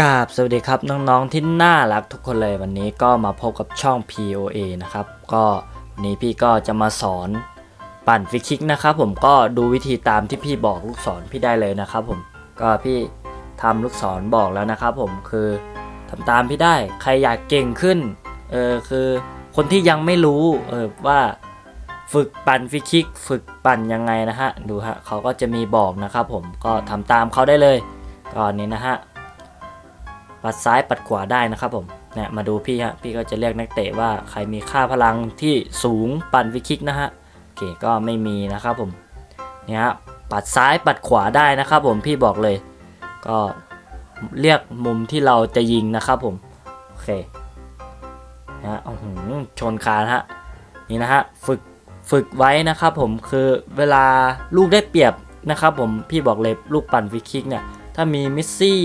กาบสวัสดีครับน้องๆที่น่ารักทุกคนเลยวันนี้ก็มาพบกับช่อง POA นะครับ ก็วันนี้พี่ก็จะมาสอนปั่นฟรีคิกนะครับผมก็ดูวิธีตามที่พี่บอกลูกศรพี่ได้เลยนะครับผมก็พี่ทำลูกศรบอกแล้วนะครับผมคือทำตามพี่ได้ใครอยากเก่งขึ้นเออคือคนที่ยังไม่รู้เออว่าฝึกปั่นฟรีคิก ฝึกปั่นยังไงนะฮะดูฮะเขาก็จะมีบอกนะครับผมก็ทำตามเขาได้เลยก่อนนี้นะฮะ ปัดซ้ายปัดขวาได้นะครับผมเนี่ยมาดูพี่ฮะพี่ก็จะเรียกนักเตะว่าใครมีค่าพลังที่สูงปั่นวิคิกนะฮะโอเคก็ไม่มีนะครับผมเนี่ยฮะปัดซ้ายปัดขวาได้นะครับผมพี่บอกเลย ก็เรียกมุมที่เราจะยิงนะครับผมโอเคนะฮะอื้อหือชนคานฮะนี่นะฮะฝึกฝึกไว้นะครับผมคือเวลาลูกได้เปรียบนะครับผมพี่บอกเลยลูกปั่นฟรีคิกเนี่ยถ้ามีมิสซี่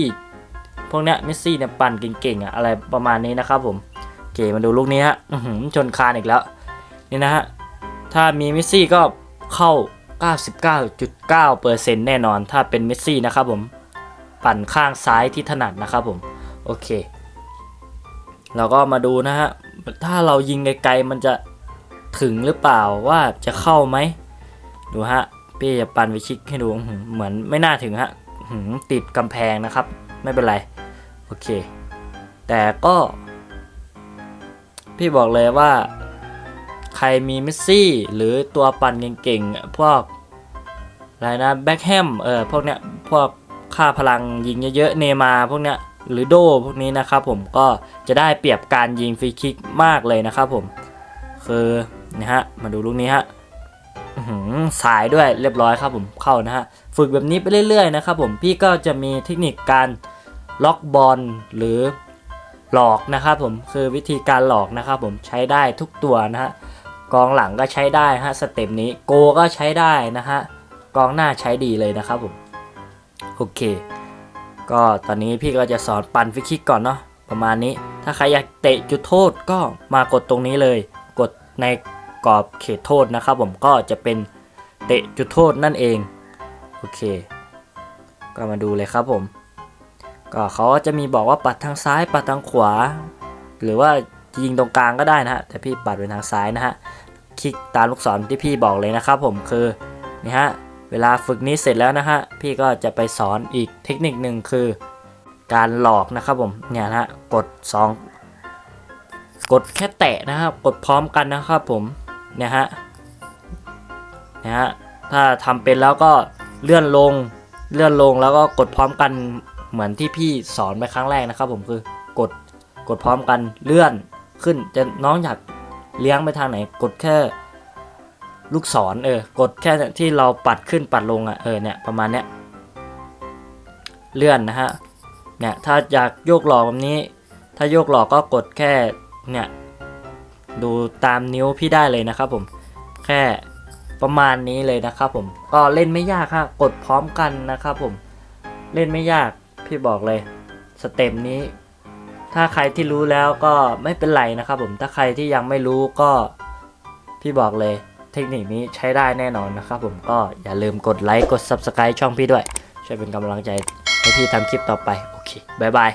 พวกเนี้ยเมสซี่เนี่ยปั่นเก่งๆอะอะไรประมาณนี้นะครับผมโอเคมาดูลูกนี้ฮะชนคานอีกแล้วนี่นะฮะถ้ามีเมสซี่ก็เข้า 99.9%แน่นอนถ้าเป็นเมสซี่นะครับผมปั่นข้างซ้ายที่ถนัดนะครับผมโอเคเราก็มาดูนะฮะถ้าเรายิงไกลๆมันจะถึงหรือเปล่าว่าจะเข้าไหมดูฮะพี่จะปั่นไปชิกให้ดูเหมือนไม่น่าถึงฮะติดกำแพงนะครับ ไม่เป็นไร อเค แต่ก็ พี่บอกเลยว่า ใครมีเมสซี่ หรือตัวปั่นเก่งๆ พวกอะไรนะแบ็คแฮมเออพวกเนี้ยพวกค่าพลังยิงเยอะๆเนมาพวกเนี้ยหรือโดพวกนี้นะครับผมก็จะได้เปรียบการยิงฟรีคิกมากเลยนะครับผม คือนะฮะมาดูลูกนี้ฮะสายด้วยเรียบร้อยครับผมเข้านะฮะ ฝึกแบบนี้ไปเรื่อยๆนะครับผมพี่ก็จะมีเทคนิคการ ล็อกบอลหรือหลอกนะครับผมคือวิธีการหลอกนะครับผมใช้ได้ทุกตัวนะฮะกองหลังก็ใช้ได้ฮะสเต็ปนี้โกก็ใช้ได้นะฮะกองหน้าใช้ดีเลยนะครับผมโอเค ก็ตอนนี้พี่ก็จะสอนปั่นฟรีคิกก่อนเนาะประมาณนี้ ถ้าใครอยากเตะจุดโทษก็มากดตรงนี้เลย กดในกรอบเขตโทษนะครับผมก็จะเป็นเตะจุดโทษนั่นเองโอเค ก็มาดูเลยครับผม ก็เขาจะมีบอกว่าปัดทางซ้ายปัดทางขวา หรือว่ายิงตรงกลางก็ได้นะฮะแต่พี่ปัดไปทางซ้ายนะฮะคลิกตามลูกศรที่พี่บอกเลยนะครับ ผมคือนี่ฮะเวลาฝึกนี้เสร็จแล้วนะฮะพี่ก็จะไปสอนอีกเทคนิคหนึ่งคือ การหลอกนะครับผมเนี่ยนะฮะกด 2 กดแค่แตะนะครับ กดพร้อมกันนะครับผมเนี่ยฮะเนี่ยฮะถ้าทำเป็นแล้วก็เลื่อนลงเลื่อนลงแล้วก็กดพร้อมกัน เหมือนที่พี่สอนไปครั้งแรกนะครับ ผมคือกดกดพร้อมกันเลื่อนขึ้นจะน้องอยากเลี้ยงไปทางไหน กดแค่ลูกศรเออกดแค่ที่เราปัดขึ้นปัดลงอะเออเนี่ยประมาณเนี้ยเลื่อนนะฮะเนี่ยถ้าอยากโยกหลอกแบบนี้ ถ้าโยกหลอกก็กดแค่เนี่ยดูตามนิ้วพี่ได้เลยนะครับผมแค่ประมาณนี้เลยนะครับผมก็เล่นไม่ยากครับกดพร้อมกันนะครับผมเล่นไม่ยาก พี่บอกเลยสเต็ปนี้ ถ้าใครที่รู้แล้วก็ไม่เป็นไรนะครับผมถ้าใครที่ยังไม่รู้ก็พี่บอกเลย เทคนิคนี้ใช้ได้แน่นอนนะครับผมก็อย่าลืมกดไลค์กด Subscribe ช่องพี่ด้วย ช่วยเป็นกำลังใจให้พี่ทำคลิปต่อไป โอเคบายบาย